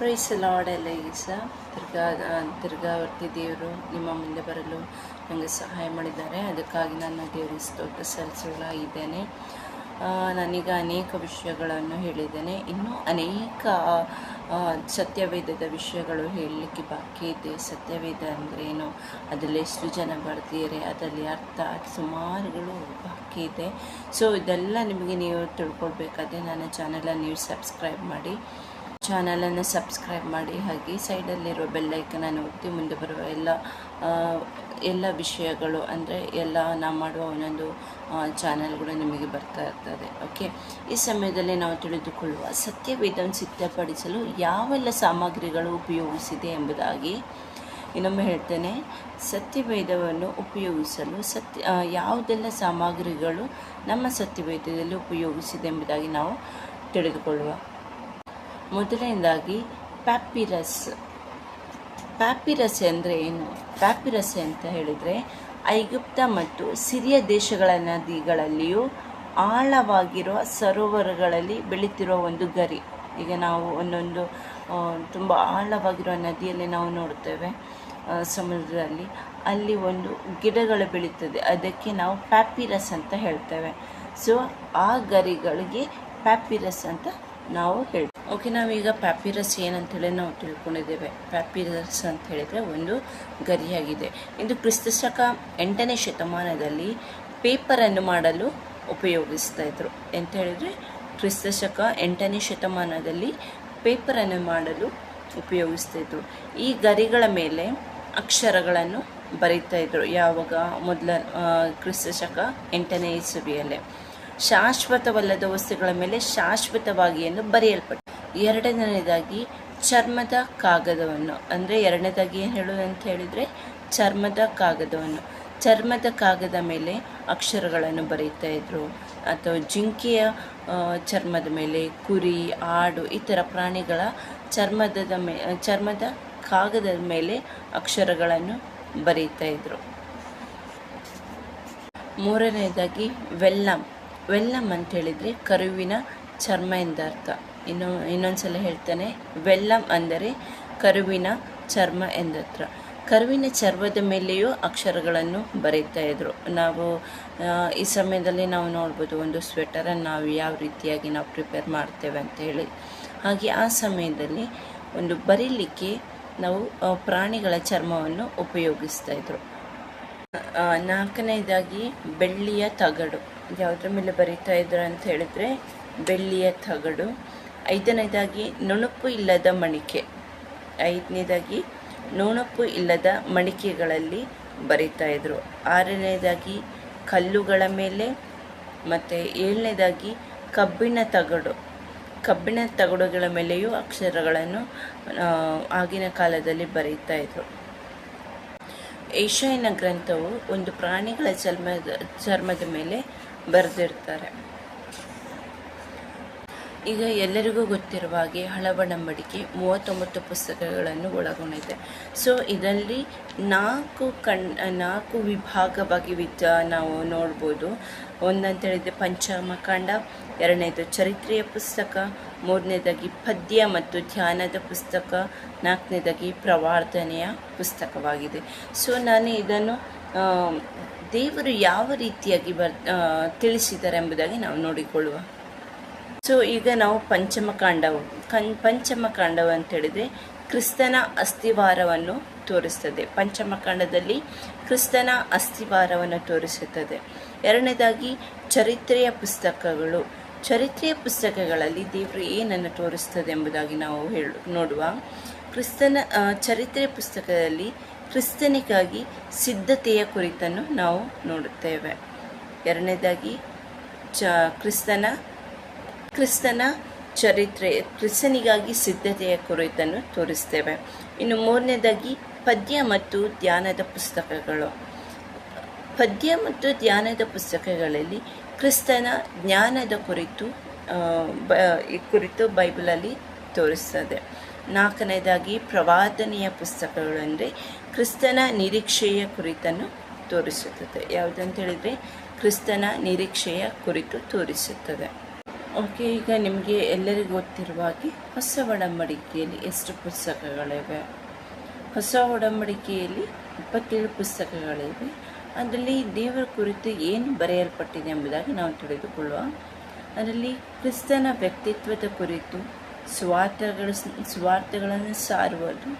Price lord ಎಲ್ಲ ಈಸ ತಿರ್ಗಾ ತಿರ್ಗಾವರ್ತಿ ದೇವರು ನಿಮ್ಮ ಮುಂದೆ ಬರಲು ನನಗೆ ಸಹಾಯ ಮಾಡಿದ್ದಾರೆ. ಅದಕ್ಕಾಗಿ ನಾನು ದೇವರಿಗೆ ಸ್ತೋತ್ರ ಸಲ್ಲಿಸಲಾಗಿದ್ದೇನೆ ನಾನೀಗ ಅನೇಕ ವಿಷಯಗಳನ್ನು ಹೇಳಿದ್ದೇನೆ. ಇನ್ನೂ ಅನೇಕ ಸತ್ಯವೇದದ ವಿಷಯಗಳು ಹೇಳಲಿಕ್ಕೆ ಬಾಕಿ ಇದೆ. ಸತ್ಯವೇದ ಅಂದ್ರೇನು ಅದರಲ್ಲಿ ಎಷ್ಟು ಜನ ಬರ್ತೀರಿ ಅದರಲ್ಲಿ ಅರ್ಥ ಸುಮಾರುಗಳು ಬಾಕಿ ಇದೆ. ಸೊ ಇದೆಲ್ಲ ನಿಮಗೆ ನೀವು ತಿಳ್ಕೊಳ್ಬೇಕಾದ್ರೆ ನನ್ನ ಚಾನಲನ್ನು ನೀವು ಸಬ್ಸ್ಕ್ರೈಬ್ ಮಾಡಿ. ಚಾನಲನ್ನು ಸಬ್ಸ್ಕ್ರೈಬ್ ಮಾಡಿ, ಹಾಗೆ ಸೈಡಲ್ಲಿರುವ ಬೆಲ್ಲೈಕನನ್ನು ಒತ್ತಿ ಮುಂದೆ ಬರುವ ಎಲ್ಲ ಎಲ್ಲ ವಿಷಯಗಳು ಅಂದರೆ ಎಲ್ಲ ನಾವು ಮಾಡುವ ಒಂದೊಂದು ಚಾನಲ್ಗಳು ನಿಮಗೆ ಬರ್ತಾ ಇರ್ತದೆ. ಓಕೆ ಈ ಸಮಯದಲ್ಲಿ ನಾವು ತಿಳಿದುಕೊಳ್ಳುವ ಸತ್ಯವೇದವನ್ನು ಸಿದ್ಧಪಡಿಸಲು ಯಾವೆಲ್ಲ ಸಾಮಗ್ರಿಗಳು ಉಪಯೋಗಿಸಿದೆ ಎಂಬುದಾಗಿ ಇನ್ನೊಮ್ಮೆ ಹೇಳ್ತೇನೆ. ಸತ್ಯವೇದವನ್ನು ಉಪಯೋಗಿಸಲು ಸತ್ಯ ಯಾವುದೆಲ್ಲ ಸಾಮಗ್ರಿಗಳು ನಮ್ಮ ಸತ್ಯವೇದದಲ್ಲಿ ಉಪಯೋಗಿಸಿದೆ ಎಂಬುದಾಗಿ ನಾವು ತಿಳಿದುಕೊಳ್ಳುವ. ಮೊದಲನೇದಾಗಿ ಪ್ಯಾಪಿರಸ್. ಪ್ಯಾಪಿರಸ್ ಅಂದರೆ ಏನು? ಪ್ಯಾಪಿರಸ್ ಅಂತ ಹೇಳಿದರೆ ಐಗುಪ್ತ ಮತ್ತು ಸಿರಿಯ ದೇಶಗಳ ನದಿಗಳಲ್ಲಿಯೂ ಆಳವಾಗಿರುವ ಸರೋವರಗಳಲ್ಲಿ ಬೆಳೀತಿರುವ ಒಂದು ಗರಿ. ಈಗ ನಾವು ಒಂದೊಂದು ತುಂಬ ಆಳವಾಗಿರುವ ನದಿಯಲ್ಲಿ ನಾವು ನೋಡ್ತೇವೆ ಸಮುದ್ರದಲ್ಲಿ. ಅಲ್ಲಿ ಒಂದು ಗಿಡಗಳು ಬೆಳೀತದೆ. ಅದಕ್ಕೆ ನಾವು ಪ್ಯಾಪಿರಸ್ ಅಂತ ಹೇಳ್ತೇವೆ. ಸೊ ಆ ಗರಿಗಳಿಗೆ ಪ್ಯಾಪಿರಸ್ ಅಂತ ನಾವು ಹೇಳಿ ಓಕೆ, ನಾವೀಗ ಪ್ಯಾಪಿರಸ್ ಏನಂತೇಳಿ ನಾವು ತಿಳ್ಕೊಂಡಿದ್ದೇವೆ. ಪ್ಯಾಪಿರಸ್ ಅಂತ ಹೇಳಿದರೆ ಒಂದು ಗರಿಯಾಗಿದೆ. ಇದು ಕ್ರಿಸ್ತಶಕ ಎಂಟನೇ ಶತಮಾನದಲ್ಲಿ ಪೇಪರನ್ನು ಮಾಡಲು ಉಪಯೋಗಿಸ್ತಾ ಇದ್ರು. ಎಂತ ಹೇಳಿದರೆ, ಕ್ರಿಸ್ತಶಕ ಎಂಟನೇ ಶತಮಾನದಲ್ಲಿ ಪೇಪರನ್ನು ಮಾಡಲು ಉಪಯೋಗಿಸ್ತಾ ಇದ್ರು. ಈ ಗರಿಗಳ ಮೇಲೆ ಅಕ್ಷರಗಳನ್ನು ಬರೀತಾ ಇದ್ರು. ಯಾವಾಗ? ಮೊದಲ ಕ್ರಿಸ್ತಶಕ ಎಂಟನೇ ಇಸುವಿಯಲ್ಲೇ. ಶಾಶ್ವತವಲ್ಲದ ವಸ್ತುಗಳ ಮೇಲೆ ಶಾಶ್ವತವಾಗಿ ಎಂದು ಬರೆಯಲ್ಪಟ್ಟು ಎರಡನೇದಾಗಿ ಚರ್ಮದ ಕಾಗದವನ್ನು. ಅಂದರೆ ಎರಡನೇದಾಗಿ ಏನು ಹೇಳೋದು ಅಂತ ಹೇಳಿದರೆ, ಚರ್ಮದ ಕಾಗದವನ್ನು. ಚರ್ಮದ ಕಾಗದ ಮೇಲೆ ಅಕ್ಷರಗಳನ್ನು ಬರೀತಾ ಇದ್ರು. ಅಥವಾ ಜಿಂಕೆಯ ಚರ್ಮದ ಮೇಲೆ ಕುರಿ, ಆಡು ಥರ ಪ್ರಾಣಿಗಳ ಚರ್ಮದ ಮೇ, ಚರ್ಮದ ಕಾಗದದ ಮೇಲೆ ಅಕ್ಷರಗಳನ್ನು ಬರೀತಾ ಇದ್ರು. ಮೂರನೇದಾಗಿ ವೆಲ್ಲಂ. ವೆಲ್ಲಂ ಅಂತ ಹೇಳಿದರೆ ಕರುವಿನ ಚರ್ಮ ಎಂದರ್ಥ ಇನ್ನು, ಇನ್ನೊಂದ್ಸಲ ಹೇಳ್ತಾನೆ. ವೆಲ್ಲಮ್ ಅಂದರೆ ಕರುವಿನ ಚರ್ಮ ಎಂದರ್ಥ ಕರುವಿನ ಚರ್ಮದ ಮೇಲೆಯೂ ಅಕ್ಷರಗಳನ್ನು ಬರೀತಾ ಇದ್ರು. ನಾವು ಈ ಸಮಯದಲ್ಲಿ ನಾವು ನೋಡ್ಬೋದು ಒಂದು ಸ್ವೆಟರನ್ನು ನಾವು ಯಾವ ರೀತಿಯಾಗಿ ನಾವು ಪ್ರಿಪೇರ್ ಮಾಡ್ತೇವೆ ಅಂತ ಹೇಳಿ. ಹಾಗೆ ಆ ಸಮಯದಲ್ಲಿ ಒಂದು ಬರೀಲಿಕ್ಕೆ ನಾವು ಪ್ರಾಣಿಗಳ ಚರ್ಮವನ್ನು ಉಪಯೋಗಿಸ್ತಾ ಇದ್ರು. ನಾಲ್ಕನೇದಾಗಿ ಬೆಳ್ಳಿಯ ತಗಡು. ಯಾವುದ್ರ ಮೇಲೆ ಬರೀತಾ ಇದ್ರು ಅಂತ ಹೇಳಿದ್ರೆ, ಬೆಳ್ಳಿಯ ತಗಡು. ಐದನೇದಾಗಿ, ನುಣುಪು ಇಲ್ಲದ ಮಣಿಕೆ. ಐದನೇದಾಗಿ, ನುಣುಪು ಇಲ್ಲದ ಮಣಿಕೆಗಳಲ್ಲಿ ಬರೀತಾ ಇದ್ರು. ಆರನೇದಾಗಿ, ಕಲ್ಲುಗಳ ಮೇಲೆ. ಮತ್ತು ಏಳನೇದಾಗಿ ಕಬ್ಬಿಣ ತಗಡು. ಕಬ್ಬಿಣ ತಗಡುಗಳ ಮೇಲೆಯೂ ಅಕ್ಷರಗಳನ್ನು ಆಗಿನ ಕಾಲದಲ್ಲಿ ಬರೀತಾ ಇದ್ರು. ಏಷ್ಯಾಯಿನ ಗ್ರಂಥವು ಒಂದು ಪ್ರಾಣಿಗಳ ಚರ್ಮದ ಚರ್ಮದ ಮೇಲೆ ಬರೆದಿರ್ತಾರೆ. ಈಗ ಎಲ್ಲರಿಗೂ ಗೊತ್ತಿರುವ ಹಾಗೆ ಹಳವಡಂಬಡಿಕೆ ಮೂವತ್ತೊಂಬತ್ತು ಪುಸ್ತಕಗಳನ್ನು ಒಳಗೊಂಡಿದೆ. ಸೊ ಇದರಲ್ಲಿ ನಾಲ್ಕು ಕಣ್, ನಾಲ್ಕು ವಿಭಾಗವಾಗಿ ವಿದ್ಯ ನಾವು ನೋಡ್ಬೋದು. ಒಂದಂತೇಳಿದರೆ ಪಂಚಮಕಾಂಡ, ಎರಡನೇದು ಚರಿತ್ರೆಯ ಪುಸ್ತಕ, ಮೂರನೇದಾಗಿ ಪದ್ಯ ಮತ್ತು ಧ್ಯಾನದ ಪುಸ್ತಕ, ನಾಲ್ಕನೇದಾಗಿ ಪ್ರವಾರ್ಧನೆಯ ಪುಸ್ತಕವಾಗಿದೆ. ಸೊ ನಾನು ಇದನ್ನು ದೇವರು ಯಾವ ರೀತಿಯಾಗಿ ಬರ್ ತಿಳಿಸಿದ್ದಾರೆ ಎಂಬುದಾಗಿ ನಾವು ನೋಡಿಕೊಳ್ಳುವ. ಸೊ ಈಗ ನಾವು ಪಂಚಮಕಾಂಡವು, ಕನ್ ಪಂಚಮಕಾಂಡವು ಅಂತ ಹೇಳಿದರೆ ಕ್ರಿಸ್ತನ ಅಸ್ಥಿವಾರವನ್ನು ತೋರಿಸ್ತದೆ. ಪಂಚಮಕಾಂಡದಲ್ಲಿ ಕ್ರಿಸ್ತನ ಅಸ್ಥಿವಾರವನ್ನು ತೋರಿಸುತ್ತದೆ. ಎರಡನೇದಾಗಿ ಚರಿತ್ರೆಯ ಪುಸ್ತಕಗಳು. ಚರಿತ್ರೆಯ ಪುಸ್ತಕಗಳಲ್ಲಿ ದೇವರು ಏನನ್ನು ತೋರಿಸ್ತದೆ ಎಂಬುದಾಗಿ ನಾವು ಹೇಳು, ನೋಡುವ. ಕ್ರಿಸ್ತನ ಚರಿತ್ರೆಯ ಪುಸ್ತಕದಲ್ಲಿ ಕ್ರಿಸ್ತನಿಗಾಗಿ ಸಿದ್ಧತೆಯ ಕುರಿತನ್ನು ನಾವು ನೋಡುತ್ತೇವೆ. ಎರಡನೇದಾಗಿ ಚ, ಕ್ರಿಸ್ತನ ಕ್ರಿಸ್ತನ ಚರಿತ್ರೆ, ಕ್ರಿಸ್ತನಿಗಾಗಿ ಸಿದ್ಧತೆಯ ಕುರಿತನ್ನು ತೋರಿಸ್ತೇವೆ. ಇನ್ನು ಮೂರನೇದಾಗಿ, ಪದ್ಯ ಮತ್ತು ಧ್ಯಾನದ ಪುಸ್ತಕಗಳು. ಪದ್ಯ ಮತ್ತು ಧ್ಯಾನದ ಪುಸ್ತಕಗಳಲ್ಲಿ ಕ್ರಿಸ್ತನ ಜ್ಞಾನದ ಕುರಿತು ಬ ಕುರಿತು ಬೈಬಲಲ್ಲಿ ತೋರಿಸ್ತದೆ. ನಾಲ್ಕನೇದಾಗಿ, ಪ್ರವಾದನೆಯ ಪುಸ್ತಕಗಳು ಅಂದರೆ ಕ್ರಿಸ್ತನ ನಿರೀಕ್ಷೆಯ ಕುರಿತನ್ನು ತೋರಿಸುತ್ತದೆ. ಯಾವುದಂತ ಹೇಳಿದರೆ, ಕ್ರಿಸ್ತನ ನಿರೀಕ್ಷೆಯ ಕುರಿತು ತೋರಿಸುತ್ತದೆ. ಓಕೆ, ಈಗ ನಿಮಗೆ ಎಲ್ಲರಿಗೂ ಗೊತ್ತಿರುವ ಹಾಗೆ ಹೊಸ ಒಡಂಬಡಿಕೆಯಲ್ಲಿ ಎಷ್ಟು ಪುಸ್ತಕಗಳಿವೆ? ಹೊಸ ಒಡಂಬಡಿಕೆಯಲ್ಲಿ ಇಪ್ಪತ್ತೇಳು ಪುಸ್ತಕಗಳಿವೆ. ಅದರಲ್ಲಿ ದೇವರ ಕುರಿತು ಏನು ಬರೆಯಲ್ಪಟ್ಟಿದೆ ಎಂಬುದಾಗಿ ನಾವು ತಿಳಿದುಕೊಳ್ಳುವ. ಅದರಲ್ಲಿ ಕ್ರಿಸ್ತನ ವ್ಯಕ್ತಿತ್ವದ ಕುರಿತು ಸ್ವಾರ್ಥಗಳ ಸ್ವಾರ್ಥಗಳನ್ನು ಸಾರುವುದು,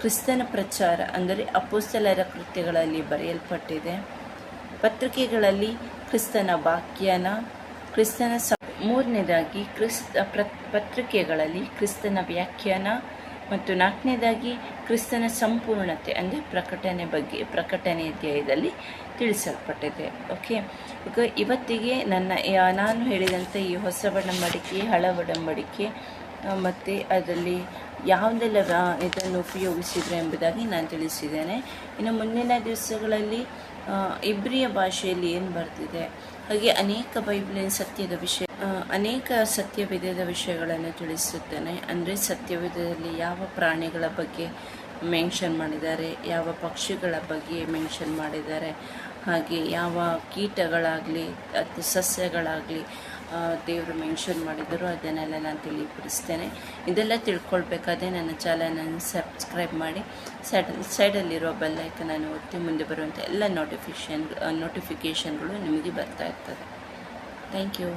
ಕ್ರಿಸ್ತನ ಪ್ರಚಾರ ಅಂದರೆ ಅಪೋಸ್ತಲರ ಕೃತ್ಯಗಳಲ್ಲಿ ಬರೆಯಲ್ಪಟ್ಟಿದೆ. ಪತ್ರಿಕೆಗಳಲ್ಲಿ ಕ್ರಿಸ್ತನ ವಾಕ್ಯನ, ಕ್ರಿಸ್ತನ ಮೂರನೇದಾಗಿ ಕ್ರಿಸ್ತ ಪತ್ರಿಕೆಗಳಲ್ಲಿ ಕ್ರಿಸ್ತನ ವ್ಯಾಖ್ಯಾನ ಮತ್ತು ನಾಲ್ಕನೇದಾಗಿ ಕ್ರಿಸ್ತನ ಸಂಪೂರ್ಣತೆ ಅಂದರೆ ಪ್ರಕಟಣೆ ಬಗ್ಗೆ ಪ್ರಕಟಣೆ ಅಧ್ಯಾಯದಲ್ಲಿ ತಿಳಿಸಲ್ಪಟ್ಟಿದೆ. ಓಕೆ ಈಗ ಇವತ್ತಿಗೆ ನನ್ನ ನಾನು ಹೇಳಿದಂಥ ಈ ಹೊಸ ಒಡಂಬಡಿಕೆ, ಹಳ ಒಡಂಬಡಿಕೆ ಮತ್ತು ಅದರಲ್ಲಿ ಯಾವುದೆಲ್ಲ ಇದನ್ನು ಉಪಯೋಗಿಸಿದ್ರು ಎಂಬುದಾಗಿ ನಾನು ತಿಳಿಸಿದ್ದೇನೆ. ಇನ್ನು ಮುಂದಿನ ದಿವಸಗಳಲ್ಲಿ ಇಬ್ರಿಯ ಭಾಷೆಯಲ್ಲಿ ಏನು ಬರ್ತಿದೆ ಹಾಗೆ ಅನೇಕ ಬೈಬಲಿನ ಸತ್ಯದ ವಿಷಯ ಅನೇಕ ಸತ್ಯವಿಧದ ವಿಷಯಗಳನ್ನು ತಿಳಿಸುತ್ತೇನೆ. ಅಂದರೆ ಸತ್ಯವಿಧದಲ್ಲಿ ಯಾವ ಪ್ರಾಣಿಗಳ ಬಗ್ಗೆ ಮೆನ್ಷನ್ ಮಾಡಿದ್ದಾರೆ, ಯಾವ ಪಕ್ಷಿಗಳ ಬಗ್ಗೆ ಮೆನ್ಷನ್ ಮಾಡಿದ್ದಾರೆ, ಹಾಗೆ ಯಾವ ಕೀಟಗಳಾಗಲಿ ಅಥವಾ ಸಸ್ಯಗಳಾಗಲಿ ದೇವರು ಮೆನ್ಷನ್ ಮಾಡಿದರು, ಅದನ್ನೆಲ್ಲ ನಾನು ತಿಳಿಪಡಿಸ್ತೇನೆ. ಇದೆಲ್ಲ ತಿಳ್ಕೊಳ್ಬೇಕಾದ್ರೆ ನನ್ನ ಚಾನಲನ್ನು ಸಬ್ಸ್ಕ್ರೈಬ್ ಮಾಡಿ ಸೈಡ್ ಸೈಡಲ್ಲಿರೋ ಬೆಲ್ಲೈಕನನ್ನು ಒತ್ತಿ ಮುಂದೆ ಬರುವಂಥ ಎಲ್ಲ ನೋಟಿಫಿಕೇಷನ್ ನೋಟಿಫಿಕೇಷನ್ಗಳು ನಿಮಗೆ ಬರ್ತಾ ಇರ್ತದೆ. Thank you